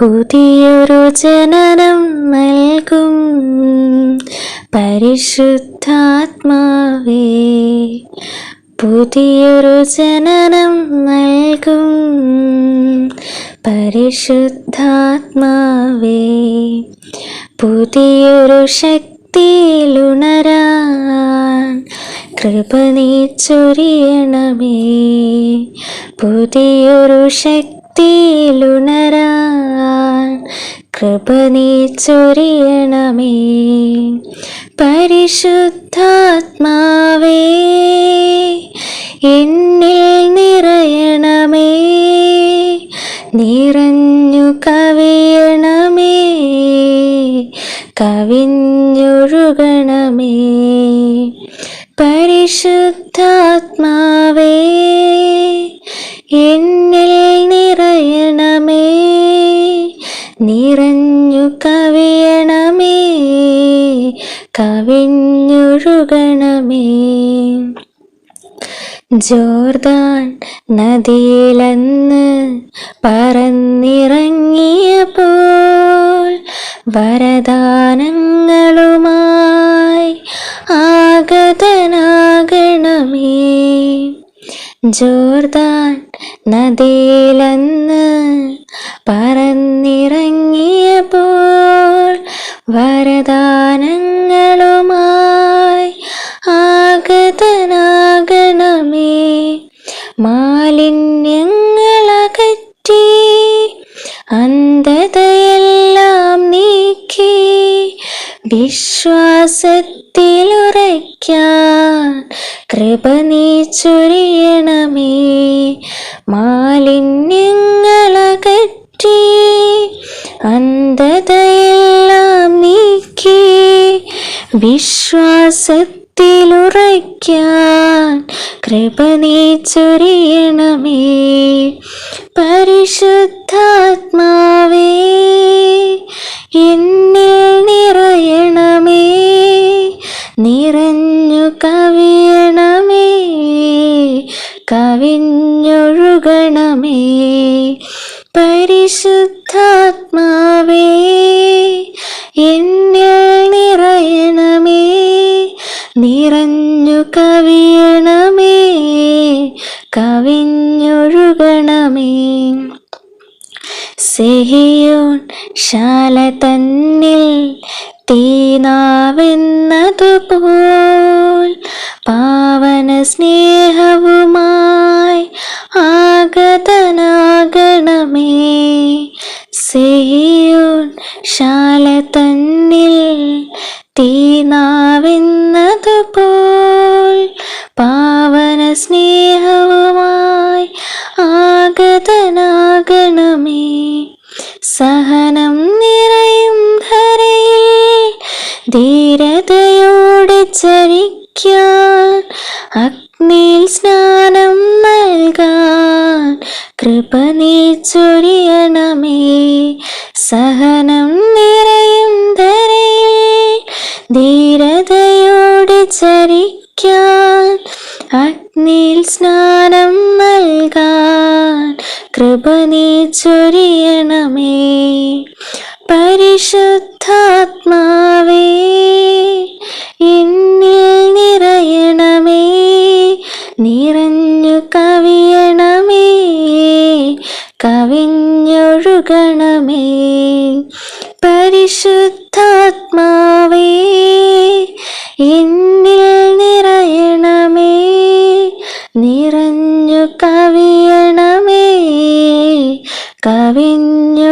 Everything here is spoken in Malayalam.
പുതിയൊരു ജനനം നൽകും. പരിശുദ്ധാത്മാവേ പുതിയൊരു ജനനം നൽകും. പരിശുദ്ധാത്മാവേ പുതിയൊരു ശക്തിയിലുണരാൻ കൃപ നീ ചൊരിയണമേ. പുതിയൊരു ശക്തിയിലുണരാൻ കൃപ നീ ചൊരിയണമേ. പരിശുദ്ധാത്മാവേ എന്നിൽ നിറയണമേ. നിറഞ്ഞു കവിയണമേ കവിഞ്ഞൊഴുകണമേ. പരിശുദ്ധാത്മാവേ കവിഞ്ഞൊഴുകണമേ. ജോർദാൻ നദിയിലന്ന് പറന്നിറങ്ങിയപ്പോൾ വരദാനങ്ങളുമായി ആഗതനാകണമേ. ജോർദാൻ നദിയിലന്ന് ആഗതനാകണമേ മാലിന്യങ്ങളകറ്റി അന്ധതയെല്ലാം നീക്കി വിശ്വാസത്തിലുറയ്ക്കാൻ കൃപ നീ ചൊരിയണമേ. മാലിന്യങ്ങളകറ്റി അന്ധതയെല്ലാം നീക്കി വിശ്വാസത്തിലുറയ്ക്കാൻ കൃപ നീ ചൊരിയണമേ. പരിശുദ്ധാത്മാവേ എന്നിൽ നിറയണമേ. നിറഞ്ഞു കവിയണമേ കവിഞ്ഞൊഴുകണമേ. പരിശുദ്ധാത്മാവേ എന്നിൽ കവിഞ്ഞൊഴുകണമേ സെഹിയോൻ ശാല തന്നിൽ തീനാവെന്നതുപോൽ പാവന സ്നേഹവുമായി ആഗതനാകണമേ. സെഹിയോൻ ശാല തന്നിൽ തീനാവെന്നതുപോൽ സഹനം നിറയും ധരയിൽ ധീരതയോടെ ചരിക്കാൻ അഗ്നിയിൽ സ്നാനം നൽകാൻ കൃപ നീ ചൊരിയണമേ സഹനം നിറയും ധരയിൽ ധീരതയോടെ ചരിക്കാൻ അഗ്നിയിൽ സ്നാനം നൽകാൻ കൃപ നീ ചൊരിയണമേ. പരിശുദ്ധാത്മാവേ എന്നിൽ നിറയണമേ. നിറഞ്ഞു കവിയണമേ കവിഞ്ഞൊഴുകണമേ. പരിശുദ്ധാത്മാവേ എന്നിൽ നിറയണമേ. നിറഞ്ഞു കവിയണമേ കവിഞ്ഞൊഴുകണമേ